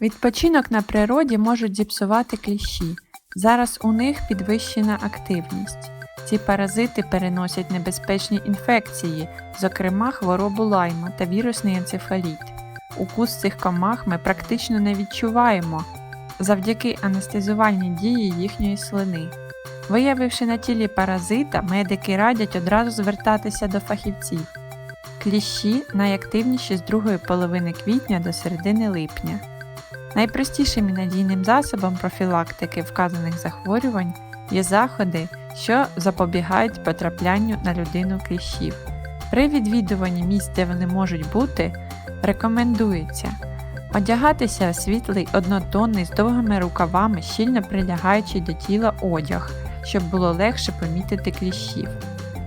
Відпочинок на природі можуть зіпсувати кліщі. Зараз у них підвищена активність. Ці паразити переносять небезпечні інфекції, зокрема хворобу лайма та вірусний енцефаліт. Укус цих комах ми практично не відчуваємо завдяки анестезувальній дії їхньої слини. Виявивши на тілі паразита, медики радять одразу звертатися до фахівців. Кліщі найактивніші з другої половини квітня до середини липня. Найпростішим і надійним засобом профілактики вказаних захворювань є заходи, що запобігають потраплянню на людину кліщів. При відвідуванні місць, де вони можуть бути, рекомендується одягатися світлий однотонний з довгими рукавами, щільно прилягаючий до тіла одяг, щоб було легше помітити кліщів,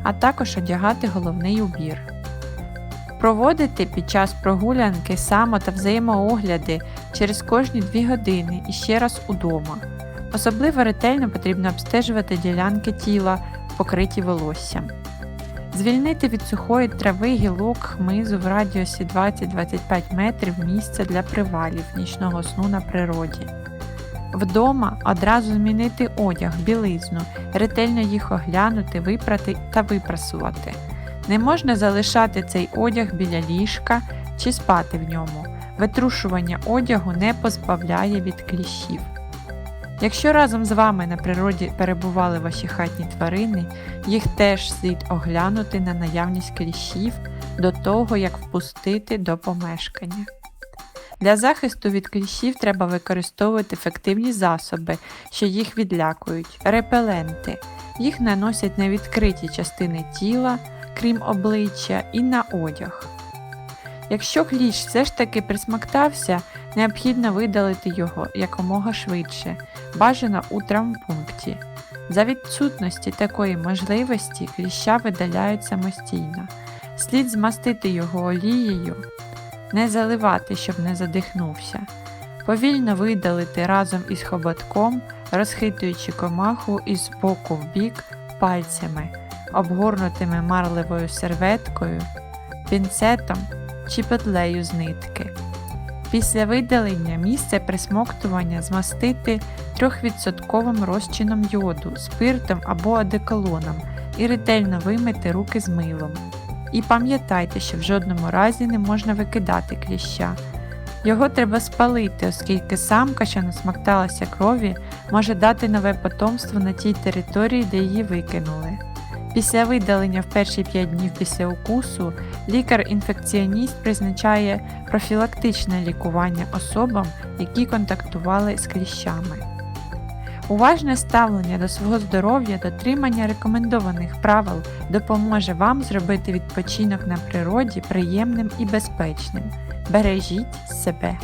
а також одягати головний убір. Проводити під час прогулянки само та взаємоогляди через кожні 2 години і ще раз удома. Особливо ретельно потрібно обстежувати ділянки тіла, покриті волоссям. Звільнити від сухої трави гілок хмизу в радіусі 20-25 метрів місця для привалів нічного сну на природі. Вдома одразу змінити одяг, білизну, ретельно їх оглянути, випрати та випрасувати. Не можна залишати цей одяг біля ліжка чи спати в ньому. Витрушування одягу не позбавляє від кліщів. Якщо разом з вами на природі перебували ваші хатні тварини, їх теж слід оглянути на наявність кліщів до того, як впустити до помешкання. Для захисту від кліщів треба використовувати ефективні засоби, що їх відлякують, репеленти. Їх наносять на відкриті частини тіла, крім обличчя, і на одяг. Якщо кліщ все ж таки присмактався, необхідно видалити його якомога швидше, бажано у травмпункті. За відсутності такої можливості кліща видаляють самостійно. Слід змастити його олією, не заливати, щоб не задихнувся. Повільно видалити разом із хоботком, розхитуючи комаху із боку в бік пальцями, обгорнутими марливою серветкою, пінцетом чи петлею з нитки. Після видалення місце присмоктування змастити 3% розчином йоду, спиртом або одеколоном і ретельно вимити руки з милом. І пам'ятайте, що в жодному разі не можна викидати кліща. Його треба спалити, оскільки самка, що насмакталася крові, може дати нове потомство на тій території, де її викинули. Після видалення в перші 5 днів після укусу лікар-інфекціоніст призначає профілактичне лікування особам, які контактували з кліщами. Уважне ставлення до свого здоров'я, дотримання рекомендованих правил допоможе вам зробити відпочинок на природі приємним і безпечним. Бережіть себе!